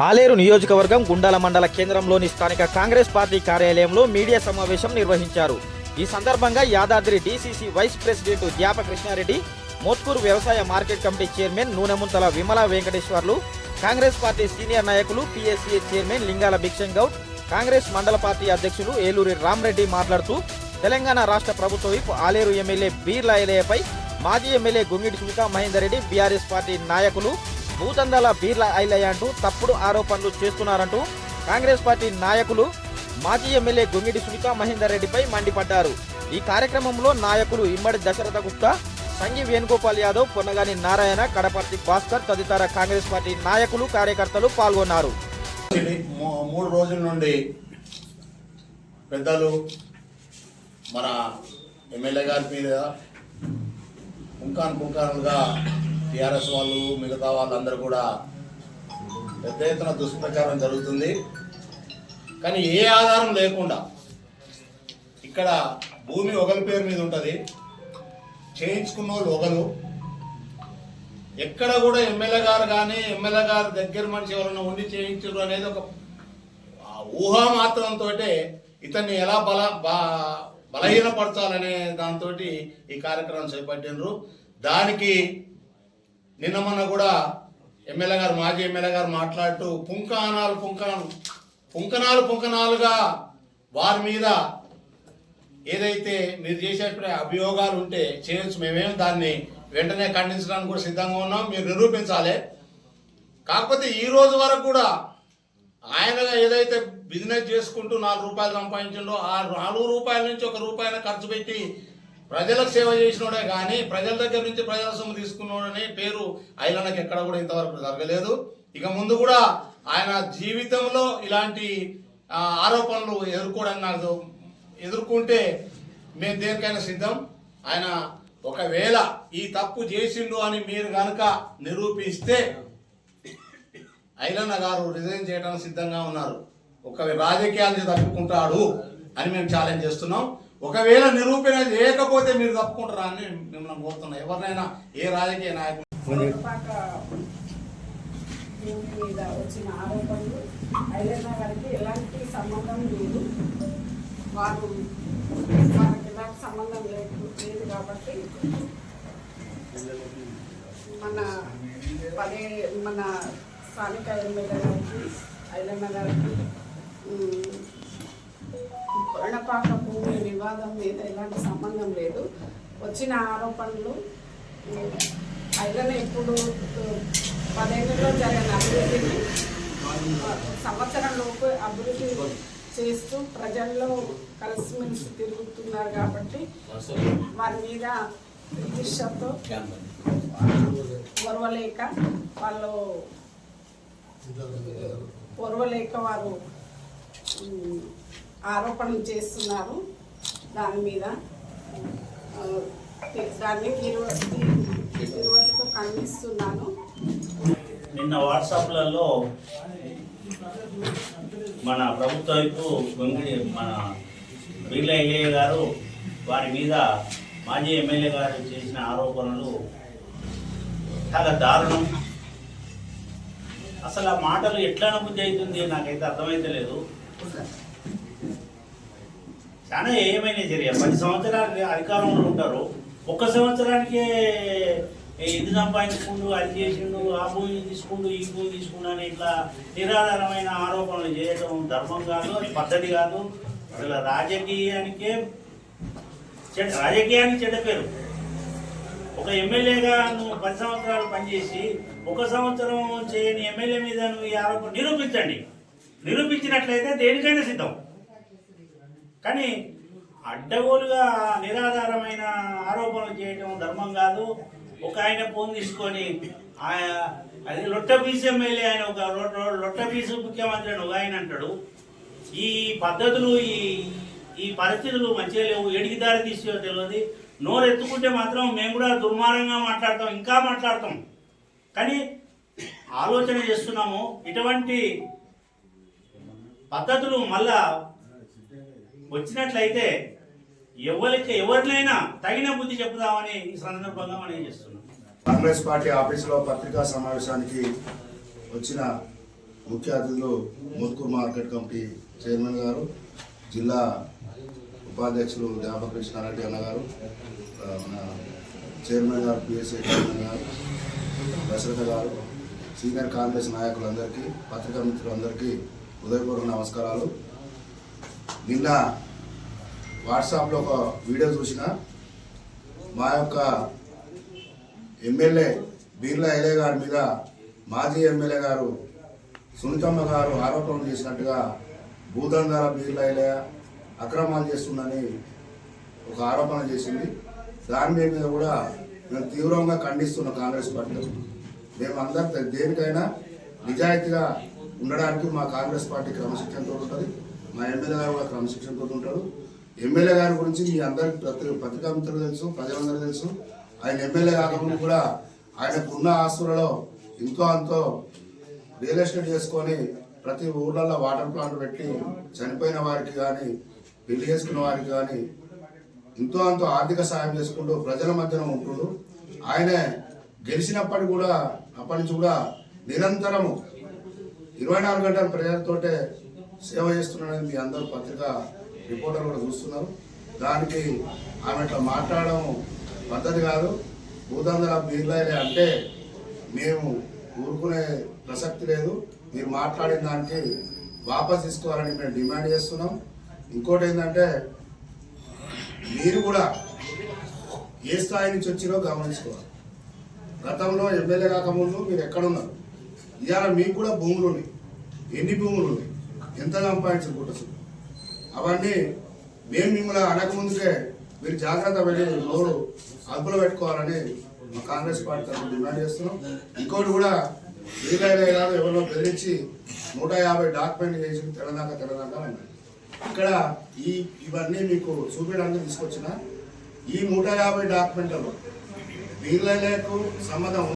ఆలేరు నియోజకవర్గం గుండాల మండల కేంద్రంలోని స్థానిక కాంగ్రెస్ పార్టీ కార్యాలయంలో మీడియా సమావేశం నిర్వహించారు. ఈ సందర్భంగా Yadadri DCC vice president Dyapa Krishna Reddy Mothkur వ్యవసాయ market committee chairman Nunemunthala Vimala Venkateshwarlu Congress party senior నాయకులు పిఎస్సీఏ చైర్మన్ లింగాల భిక్షన్ గౌడ్ కాంగ్రెస్ మండల పార్టీ అధ్యక్షులు ఏలూరి రామ్రెడ్డి మాట్లాడుతూ తెలంగాణ రాష్ట్ర ప్రభుత్వ విప్ ఆలేరు ఎమ్మెల్యే బీర్ల మాజీ MLA Gongidi Sunitha Mahender Reddy BRS party నాయకులు భూతందాల బీర్ల ఐలయ్య అంటూ తప్పుడు ఆరోపణలు చేస్తున్నారంటూ కాంగ్రెస్ పార్టీ నాయకులు మాజీ ఎమ్మెల్యే గొంగిడి సునీత మహేందర్ రెడ్డిపై మండిపడ్డారు. ఈ కార్యక్రమంలో నాయకులు ఇమ్మడి దశరథ గుప్తా సంగి వేణుగోపాల్ యాదవ్ పొన్నగాని నారాయణ కడపర్తి భాస్కర్ తదితర కాంగ్రెస్ పార్టీ నాయకులు కార్యకర్తలు పాల్గొన్నారు. మూడు రోజుల నుండి పెద్దలు మన ఎమ్మెల్యే గారి మీద పుంకాను పుంకానులుగా టీఆర్ఎస్ వాళ్ళు మిగతా వాళ్ళందరూ కూడా పెద్ద ఎత్తున దుష్ప్రచారం జరుగుతుంది. కానీ ఏ ఆధారం లేకుండా ఇక్కడ భూమి ఒకరి పేరు మీద ఉంటుంది. చేయించుకున్న వాళ్ళు ఒకరు ఎక్కడ కూడా ఎమ్మెల్యే గారు కానీ ఎమ్మెల్యే గారు దగ్గర మనిషి ఎవరైనా ఉండి చేయించారు అనేది ఒక ఊహామాత్రంతో ఇతన్ని ఎలా బల బా- బలహీనపరచాలనే దాంతో ఈ కార్యక్రమం చేపట్టినరు దానికి నిన్న మొన్న కూడా ఎమ్మెల్యే గారు మాజీ ఎమ్మెల్యే గారు మాట్లాడుతూ పుంకానాలు పుంకాను పుంకనాలు పుంకనాలుగా వారి మీద ఏదైతే మీరు చేసేటువంటి అభియోగాలు ఉంటే చేయొచ్చు. మేమేం దాన్ని వెంటనే ఖండించడానికి కూడా సిద్ధంగా ఉన్నాం. మీరు నిరూపించాలి. కాకపోతే ఈ రోజు వరకు కూడా ఆయన ఏదైతే బిజినెస్ చేసుకుంటూ నాలుగు రూపాయలు సంపాదించిండో ఆ నాలుగు రూపాయల నుంచి ఒక రూపాయల ఖర్చు పెట్టి ప్రజలకు సేవ చేసినోడే కానీ ప్రజల దగ్గర నుంచి ప్రజల సొమ్ము తీసుకున్నాడనే పేరు ఆయనకి ఎక్కడ కూడా ఇంతవరకు జరగలేదు. ఇక ముందు కూడా ఆయన జీవితంలో ఇలాంటి ఆరోపణలు ఎదుర్కోవడం నాకు ఎదుర్కొంటే మేము దేనికైనా సిద్ధం? ఆయన ఒకవేళ ఈ తప్పు చేసిండు అని మీరు కనుక నిరూపిస్తే ఐలన్న గారు రిజైన్ చేయడానికి సిద్ధంగా ఉన్నారు. ఒక రాజకీయాలు తప్పుకుంటాడు అని మేము ఛాలెంజ్ చేస్తున్నాం. ఒకవేళ నిరూపణ లేకపోతే మీరు తప్పుకుంటారా అని మిమ్మల్ని కోరుతున్నా. ఎవరినైనా ఏ రాజకీయ నాయకులు మీద వచ్చిన ఆరోపణలు ఐలన్న గారికి ఎలాంటి సంబంధం లేదు. వారు వారికి ఎలాంటి సంబంధం లేదు లేదు కాబట్టి మన పదే మన స్థానిక ఎమ్మెల్యే గారికి ఐలన్న గారికి ఉమ్, భూమి వివాదం మీద ఎలాంటి సంబంధం లేదు. వచ్చిన ఆరోపణలు ఉమ్, ఇప్పుడు ఉమ్, పదేళ్ళలో జరిగిన అభివృద్ధిని సంవత్సరంలోపు సంవత్సరం లోపు అభివృద్ధి చేస్తూ ప్రజల్లో కలిసిమెలిసి తిరుగుతున్నారు కాబట్టి వారి మీద విషయంతో పొరవలేక వాళ్ళు పొరవలేక వారు ఆరోపణలు చేస్తున్నారు. దాని మీద దాన్ని నిర్వహి ఖండిస్తున్నాను. నిన్న వాట్సాప్లలో మన ప్రభుత్వ వైపు గొంగిడి మన వీళ్ళ ఎల్లయ్య గారు వారి మీద మాజీ ఎమ్మెల్యే గారు చేసిన ఆరోపణలు చాలా దారుణం. అసలు ఆ మాటలు ఎట్లా అనుభూతి అవుతుంది నాకైతే అర్థమైతే లేదు. కానీ ఏమైనా చర్య పది సంవత్సరాలు అధికారంలో ఉంటారు. ఒక్క సంవత్సరానికే ఇది సంపాదించుకుంటూ అది చేసిండు ఆ భూమి తీసుకుంటూ ఈ భూమి తీసుకుంటూ అని ఇట్లా నిరాధారమైన ఆరోపణలు చేయడం ధర్మం కాదు అది పద్ధతి కాదు. అసలు రాజకీయానికే చెడ్డ రాజకీయానికి చెడ్డ పేరు. ఒక ఎమ్మెల్యేగా నువ్వు పది సంవత్సరాలు పనిచేసి ఒక సంవత్సరం చేయని ఎమ్మెల్యే మీద నువ్వు ఈ ఆరోపణ నిరూపించండి. నిరూపించినట్లయితే దేనికైనా సిద్ధం. కానీ అడ్డగోలుగా నిరాధారమైన ఆరోపణలు చేయడం ధర్మం కాదు. ఒక ఆయన ఫోన్ తీసుకొని అది లొట్ట పీసు ఎమ్మెల్యే ఆయన ఒక రొ- లొట్ట పీసు ముఖ్యమంత్రి అని ఒక ఆయన అంటాడు. ఈ పద్ధతులు ఈ ఈ పరిస్థితులు మంచిగా లేవు. ఎడికి దారి తీసో తెలియదు. నోరు ఎత్తుకుంటే మాత్రం మేము కూడా దుర్మార్గంగా మాట్లాడతాం ఇంకా మాట్లాడతాం. కానీ ఆలోచన చేస్తున్నాము. ఇటువంటి పద్ధతులు మళ్ళా వచ్చినట్లయితే ఎవరికి ఎవరినైనా తగిన బుద్ధి చెప్తామని ఈ సందర్భంగా మనం చేస్తున్నాం? కాంగ్రెస్ పార్టీ ఆఫీసులో పత్రికా సమావేశానికి వచ్చిన ముఖ్య అతిథులు ముత్కూర్ మార్కెట్ కమిటీ చైర్మన్ గారు జిల్లా ఉపాధ్యక్షులు దేవకృష్ణారెడ్డి అన్న గారు మన చైర్మన్ గారు పిఎస్ఐ చైర్మన్ గారు దశరథ గారు సీనియర్ కాంగ్రెస్ నాయకులందరికీ పత్రికా మిత్రులందరికీ హృదయపూర్వక నమస్కారాలు. నిన్న వాట్సాప్లో ఒక వీడియో చూసిన మా యొక్క ఎమ్మెల్యే బీర్లా ఎలే గారి మీద మాజీ ఎమ్మెల్యే గారు సునీతమ్మ గారు ఆరోపణలు చేసినట్టుగా భూదందాల బీర్లా ఎలే అక్రమాలు చేస్తుందని ఒక ఆరోపణ చేసింది. దాని మీద కూడా మేము తీవ్రంగా ఖండిస్తున్న కాంగ్రెస్ పార్టీ మేమందరం దేనికైనా నిజాయితీగా ఉండడానికి మా కాంగ్రెస్ పార్టీ క్రమశిక్షణతో ఉంటుంది. మా ఎమ్మెల్యే గారు కూడా క్రమశిక్షణతో ఉంటారు. ఎమ్మెల్యే గారి గురించి మీ అందరికి ప్రతి పత్రికా మిత్రులు తెలుసు ప్రజలందరూ తెలుసు. ఆయన ఎమ్మెల్యే కాకముందు కూడా ఆయనకు ఉన్న ఆస్తులలో ఇంతో అంతో రియల్ ఎస్టేట్ చేసుకొని ప్రతి ఊర్లలో వాటర్ ప్లాంట్ పెట్టి చనిపోయిన వారికి కానీ పెళ్ళి చేసుకున్న వారికి కానీ ఎంతో అంతో ఆర్థిక సాయం చేసుకుంటూ ప్రజల మధ్యన ఉంటుండు. ఆయనే గెలిచినప్పటికి కూడా అప్పటి నుంచి కూడా నిరంతరము ఇరవై నాలుగు గంటల ప్రజలతోటే సేవ చేస్తున్నాడని మీ అందరూ పత్రిక రిపోర్టర్లు కూడా చూస్తున్నారు. దానికి ఆమె ఇట్లా మాట్లాడడం పద్ధతి కాదు. భూదందర బీర్లాయలే అంటే మేము ఊరుకునే ప్రసక్తి లేదు. మీరు మాట్లాడిన దానికి వాపస్ తీసుకోవాలని మేము డిమాండ్ చేస్తున్నాం. ఇంకోటి ఏంటంటే మీరు కూడా ఏ స్థాయి నుంచి వచ్చినో గమనించుకోవాలి. గతంలో ఎమ్మెల్యే కాకముందు మీరు ఎక్కడున్నారు? ఇవాళ మీకు కూడా భూములు ఉన్నాయి. ఎన్ని భూములు ఉన్నాయి? ఎంత సంపాదించుకుంటారు అవన్నీ మేము మిమ్మల్ని అనకముందుకే మీరు జాగ్రత్త పడి నోరు అదుపులో పెట్టుకోవాలని మా కాంగ్రెస్ పార్టీ తరఫున డిమాండ్ చేస్తున్నాం. ఇంకోటి కూడా వీలైనా కాదు ఎవరిలో బెదిరించి నూట యాభై డాక్యుమెంట్ చేసి తెలంగాణ తెలంగాణ అన్నారు. ఇక్కడ ఈ ఇవన్నీ మీకు చూపించడానికి తీసుకొచ్చిన ఈ నూట యాభై డాక్యుమెంట్లలో వీళ్ళకు సంబంధం